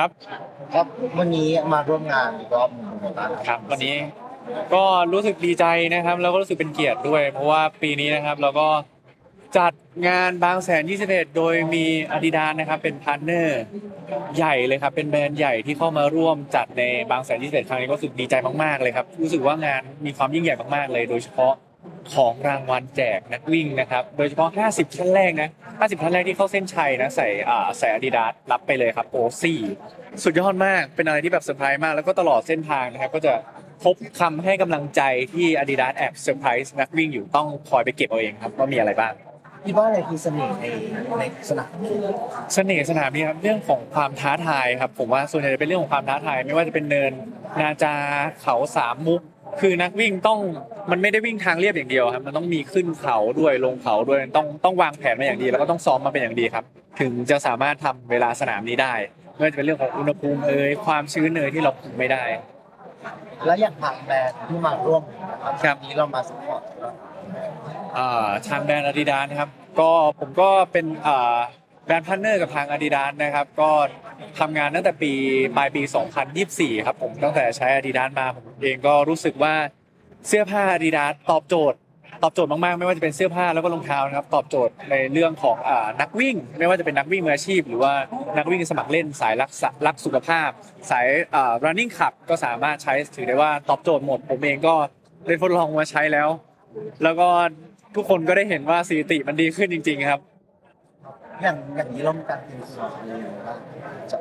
ครับ ครับวันนี้มาร่วมงานอีกรอบหนึ่งเป็นไงบ้างครับ วันนี้ก็รู้สึกดีใจนะครับ แล้วก็รู้สึกเป็นเกียรติด้วย เพราะว่าปีนี้นะครับเราก็จัดงานบางแสน 21 โดยมี Adidas นะครับเป็นพาร์ทเนอร์ใหญ่เลยครับ เป็นแบรนด์ใหญ่ที่เข้ามาร่วมจัดในบางแสน 21 ครั้งนี้ก็รู้สึกดีใจมากๆเลยครับ รู้สึกว่างานมีความยิ่งใหญ่มากๆเลย โดยเฉพาะ ของรางวัลแจกนักวิ่งนะครับ โดยเฉพาะ 50 ท่านแรกนะ 50 ท่านแรกที่เข้าเส้นชัยนะใส่อ่าใส่ Adidas รับไปเลยครับโอซี่สุดยอดมากเป็นอะไรที่แบบเซอร์ไพรส์มาก แล้วก็ตลอดเส้นทางนะครับก็จะพบคำให้กำลังใจที่ Adidas แอบเซอร์ไพรส์นักวิ่งอยู่ต้องคอยไปเก็บเอาเองครับว่ามีอะไรบ้างคิดว่าอะไรคือเสน่ห์ในในสนามนี้เสน่ห์สนามนี้ครับเรื่องของความท้าทายครับผมว่าส่วนใหญ่จะเป็นเรื่องของความท้าทาย ไม่ว่าจะเป็นเนินนาจาเขาสามมุก คือนักวิ่งต้องมันไม่ได้วิ่งทางเรียบอย่างเดียวครับ มันต้องมีขึ้นเขาด้วยลงเขาด้วยต้องต้องวางแผนมาอย่างดี แล้วก็ต้องซ้อมมาเป็นอย่างดีครับ ถึงจะสามารถทำเวลาสนามนี้ได้ไม่ว่าจะเป็นเรื่องของอุณหภูมิเอ่ยความชื้นเอ่ยที่เราคุมไม่ได้ แล้วอย่างทางแบรนด์ที่มาร่วมนะครับครับวันนี้เรามาสปอร์ตอ่าทางแบรนด์ Adidas นะครับ ก็ผมก็เป็นอ่าแบรนด์พาร์ทเนอร์กับทาง Adidas นะครับ ก็ ทำงานตั้งแต่ปีปลายปี 2024 ครับผมตั้งแต่ใช้ Adidas มาผมเองก็รู้สึกว่าเสื้อผ้า Adidas ตอบโจทย์ ตอบโจทย์มากๆ ไม่ว่าจะเป็นเสื้อผ้าแล้วก็รองเท้านะครับตอบโจทย์ในเรื่องของอ่านักวิ่ง ไม่ว่าจะเป็นนักวิ่งมืออาชีพ หรือว่านักวิ่งสมัครเล่นสายรักษารักสุขภาพ สายอ่า running club ก็สามารถใช้ถือได้ว่าตอบโจทย์หมด ผมเองก็ได้ทดลองมาใช้แล้ว แล้วก็ทุกคนก็ได้เห็นว่าสถิติมันดีขึ้นจริง ๆ ครับ อย่างอย่างนี้เรามีการเตรียมตัวยังไงบ้างจะ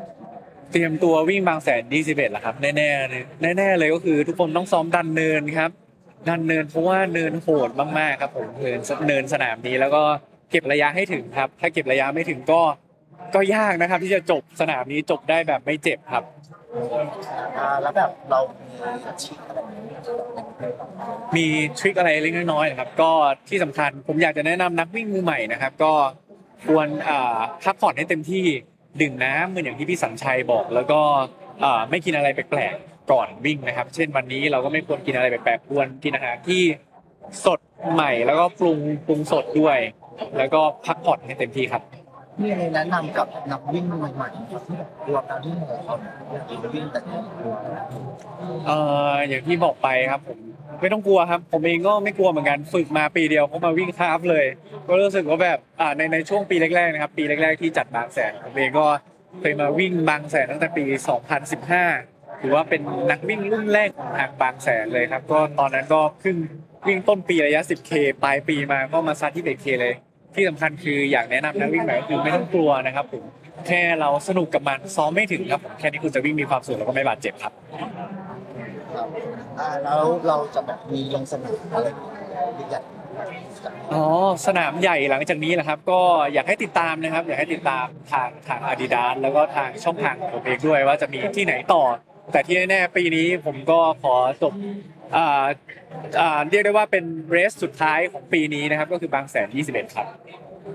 เตรียมตัววิ่งบางแสน21แหละครับ แน่ๆเลยแน่ๆเลยก็คือ ทุกคนต้องซ้อมดันเนินครับ ดันเนินเพราะว่าเนินโหดมากๆครับผมเนินเนินสนามนี้แล้วก็เก็บระยะให้ถึงครับ ถ้าเก็บระยะไม่ถึงก็ก็ยากนะครับ ที่จะจบสนามนี้จบได้แบบไม่เจ็บครับอ่าแล้วแบบเรามีชีพอะไรนี้มีทริคอะไรเล็กน้อยๆนะครับ ก็ที่สำคัญผมอยากจะแนะนำนักวิ่งมือใหม่นะครับ ก็ ควรพักผ่อนให้เต็มที่ดื่มน้ำเหมือนอย่างที่พี่สัญชัยบอก แล้วก็ไม่กินอะไรแปลกๆก่อนวิ่งนะครับ เช่นวันนี้เราก็ไม่ควรกินอะไรแปลกๆควรกินอาหารที่สดใหม่แล้วก็ปรุงปรุงสดด้วย แล้วก็พักผ่อนให้เต็มที่ครับ มีอะไรแนะนำกับนักวิ่งใหม่ๆครับที่แบบกลัวการวิ่งของเขาอยากจะวิ่งแต่ไม่รู้เอ่ออย่างที่บอกไปครับผมไม่ต้องกลัวครับ ผมเองก็ไม่กลัวเหมือนกันฝึกมาปีเดียวเขามาวิ่งคาฟเลย ก็รู้สึกว่าแบบอ่าในในช่วงปีแรกๆนะครับ ปีแรก ๆที่จัดบางแสนผมเองก็เคยมาวิ่งบางแสนตั้งแต่ปี 2015 ถือว่าเป็นนักวิ่งรุ่นแรกของทางบางแสนเลยครับ ก็ตอนนั้นก็เพิ่งวิ่งต้นปีระยะ 10K ปลายปีมาก็มาซัดที่ 11K เลย ที่สำคัญคืออยากแนะนำนักวิ่งใหม่ก็คือไม่ต้องกลัวนะครับผมแค่เราสนุกกับมันซ้อมไม่ถึงครับผมแค่นี้คุณจะวิ่งมีความสุขแล้วก็ไม่บาดเจ็บครับ ครับอ่าแล้วเราจะแบบมีลงสนามอะไรใหญ่อ๋อสนามใหญ่หลังจากนี้แหละครับ ก็อยากให้ติดตามนะครับ อยากให้ติดตามทางทาง Adidas แล้วก็ทางช่องทางของผมเองด้วยว่าจะมีที่ไหนต่อ แต่ที่แน่ๆปีนี้ผมก็ขอจบอ่าอ่าเรียกได้ว่าเป็นเรสสุดท้ายของปีนี้นะครับ ก็คือบางแสน 21 ครับ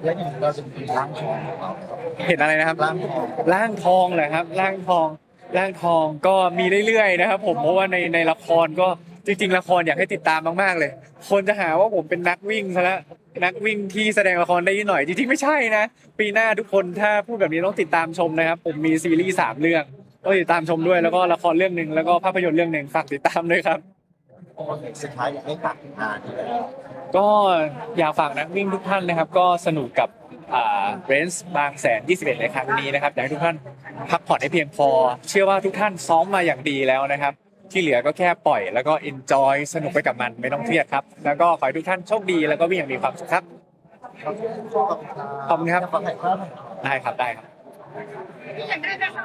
แล้วอย่างนี้เราจะมีร่างทองของเราครับเห็นอะไรนะครับ ร่างทองร่างทองเหรอครับร่างทองร่างทองก็มีเรื่อยๆนะครับ ผมเพราะว่าในในละครก็จริง ๆ ละครอยากให้ติดตามมากๆเลย คนจะหาว่าผมเป็นนักวิ่งซะแล้วนักวิ่งที่แสดงละครได้นิดหน่อยจริงๆไม่ใช่นะ ปีหน้าทุกคนถ้าพูดแบบนี้ต้องติดตามชมนะครับ ผมมีซีรีส์สามเรื่อง ก็ติดตามชมด้วยแล้วก็ละครเรื่องหนึ่งแล้วก็ภาพยนตร์เรื่องหนึ่งฝากติดตามด้วยครับ สุดท้ายอยากให้ฝากงานที่แบบก็อยากฝากนักวิ่งทุกท่านนะครับ ก็สนุกกับเรนส์บางแสน 21 ในครั้งนี้นะครับอยากให้ทุกท่านพักผ่อนให้เพียงพอ เชื่อว่าทุกท่านซ้อมมาอย่างดีแล้วนะครับ ที่เหลือก็แค่ปล่อยแล้วก็ enjoy สนุกไปกับมันไม่ต้องเครียดครับ แล้วก็ขอให้ทุกท่านโชคดีแล้วก็วิ่งอย่างมีความสุขครับขอบคุณครับ ขอถ่ายภาพหน่อยได้ครับได้ครับอยากได้ไหมคะ